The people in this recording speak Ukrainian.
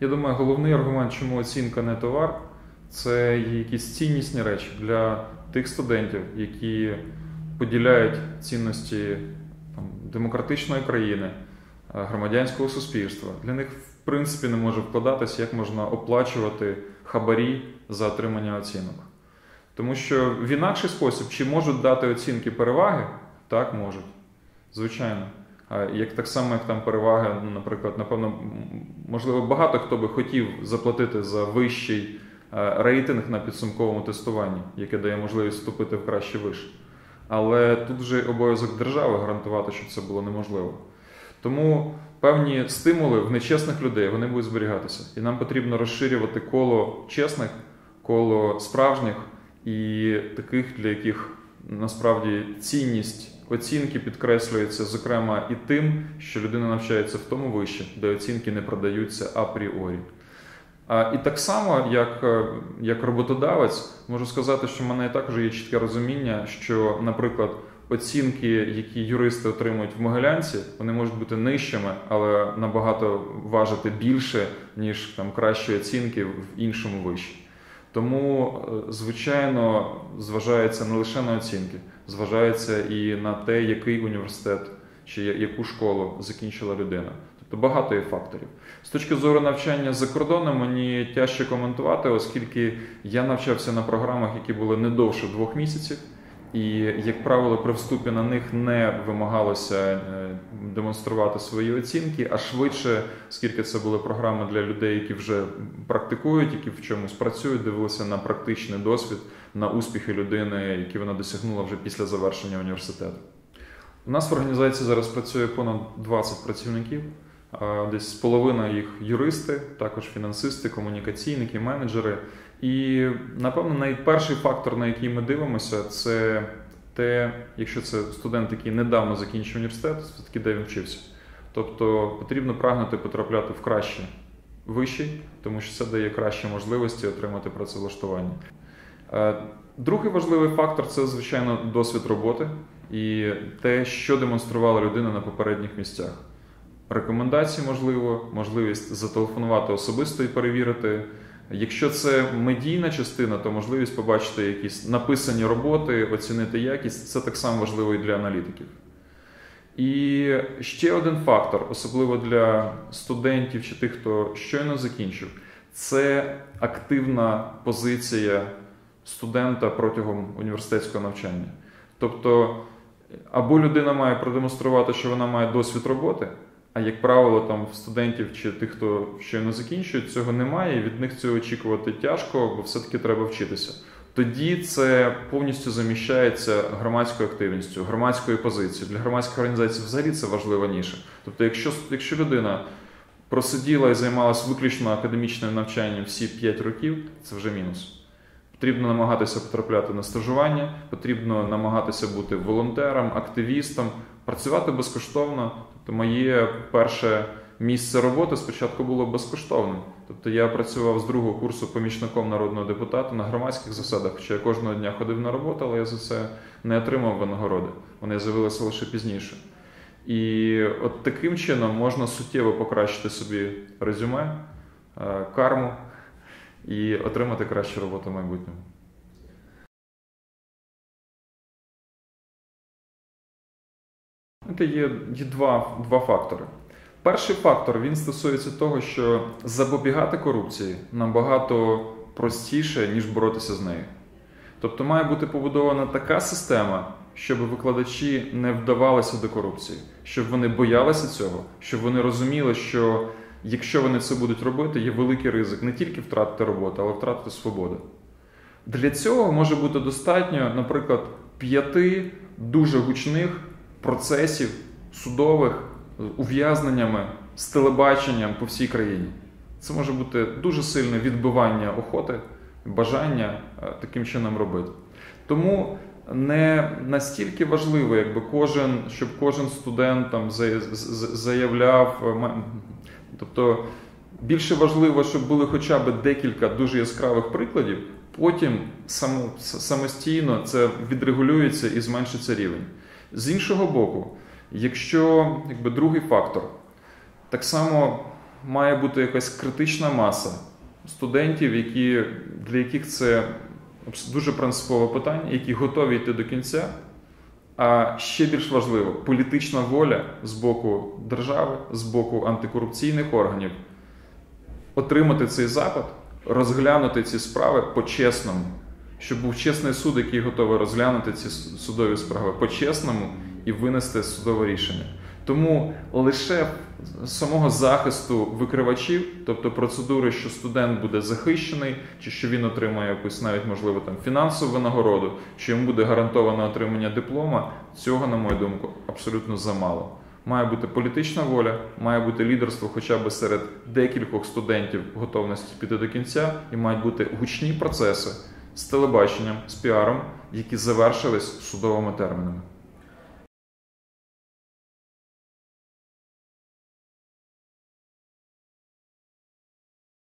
Я думаю, головний аргумент, чому оцінка не товар, це якісь ціннісні речі для тих студентів, які поділяють цінності там, демократичної країни, е, громадянського суспільства. Для них, в принципі, не може вкладатися, як можна оплачувати хабарі за отримання оцінок. Тому що в інакший спосіб, чи можуть дати оцінки переваги, так можуть. Звичайно. Як так само, як там переваги, ну, наприклад, напевно, можливо, багато хто би хотів заплатити за вищий е, рейтинг на підсумковому тестуванні, яке дає можливість вступити в кращий виш. Але тут вже обов'язок держави гарантувати, що це було неможливо. Тому певні стимули в нечесних людей вони будуть зберігатися. І нам потрібно розширювати коло чесних, коло справжніх і таких, для яких насправді цінність оцінки підкреслюється, зокрема, і тим, що людина навчається в тому виші, де оцінки не продаються апріорі. І так само, як е, як роботодавець, можу сказати, що в мене також є чітке розуміння, що, наприклад, оцінки, які юристи отримують в Могилянці, вони можуть бути нижчими, але набагато важити більше, ніж там кращі оцінки в іншому виші. Тому, е, звичайно, зважається не лише на оцінки, зважається і на те, який університет чи яку школу закінчила людина. Тобто багато є факторів. З точки зору навчання за кордоном, мені тяжче коментувати, оскільки я навчався на програмах, які були не довше двох місяців. І, як правило, при вступі на них не вимагалося е, демонструвати свої оцінки, а швидше, оскільки це були програми для людей, які вже практикують, які в чомусь працюють, дивилися на практичний досвід, на успіхи людини, які вона досягнула вже після завершення університету. У нас в організації зараз працює понад 20 працівників, десь половина їх юристи, також фінансисти, комунікаційники, менеджери. І, напевно, найперший фактор, на який ми дивимося, це те, якщо це студент, який недавно закінчив університет, все-таки де він вчився. Тобто потрібно прагнути потрапляти в кращий вищий, тому що це дає кращі можливості отримати працевлаштування. Е, другий важливий фактор це, звичайно, досвід роботи і те, що демонструвала людина на попередніх місцях. Рекомендації можливо, можливість зателефонувати особисто і перевірити. Якщо це медійна частина, то можливість побачити якісь написані роботи, оцінити якість це так само важливо і для аналітиків. І ще один фактор, особливо для студентів чи тих, хто щойно закінчив, це активна позиція студента протягом університетського навчання. Тобто, або людина має продемонструвати, що вона має досвід роботи. А як правило, там в студентів чи тих, хто щойно закінчує, цього немає, і від них цього очікувати тяжко, бо все-таки треба вчитися. Тоді це повністю заміщається громадською активністю, громадською позицією. Для громадських організацій взагалі це важлива ніша. Тобто, якщо якщо людина просиділа і займалася виключно академічним навчанням всі 5 років, це вже мінус. Потрібно намагатися потрапляти на стажування, потрібно намагатися бути волонтером, активістом, працювати безкоштовно. Тобто, моє перше місце роботи спочатку було безкоштовним. Тобто я працював з другого курсу помічником народного депутата на громадських засадах, хоча я кожного дня ходив на роботу, але я за це не отримав винагороди. Вони з'явилися лише пізніше. І от таким чином можна суттєво покращити собі резюме, е, карму і отримати кращу роботу в майбутньому. Це є є два, два фактори. Перший фактор він стосується того, що запобігати корупції набагато простіше, ніж боротися з нею. Тобто має бути побудована така система, щоб викладачі не вдавалися до корупції, щоб вони боялися цього, щоб вони розуміли, що якщо вони це будуть робити, є великий ризик не тільки втратити роботу, але втратити свободу. Для цього може бути достатньо, наприклад, п'яти дуже гучних процесів судових з ув'язненнями, з телебаченням по всій країні. Це може бути дуже сильне відбивання охоти, бажання е, таким чином робити. Тому не настільки важливо, якби кожен, щоб кожен студент там заявляв, е, тобто більше важливо, щоб були хоча б декілька дуже яскравих прикладів, потім самостійно це відрегулюється і зменшиться рівень. З іншого боку, якщо якби, другий фактор, так само має бути якась критична маса студентів, які, для яких це дуже принципове питання, які готові йти до кінця. А ще більш важливо, політична воля з боку держави, з боку антикорупційних органів отримати цей запит, розглянути ці справи по-чесному, щоб був чесний суд, який готовий розглянути ці судові справи по-чесному і винести судове рішення. Тому лише самого захисту викривачів, тобто процедури, що студент буде захищений, чи що він отримає якусь навіть можливо там фінансову винагороду, що йому буде гарантовано отримання диплома, цього, на мою думку, абсолютно замало. Має бути політична воля, має бути лідерство, хоча б серед декількох студентів готовності піти до кінця, і мають бути гучні процеси з телебаченням, з піаром, які завершились судовими термінами.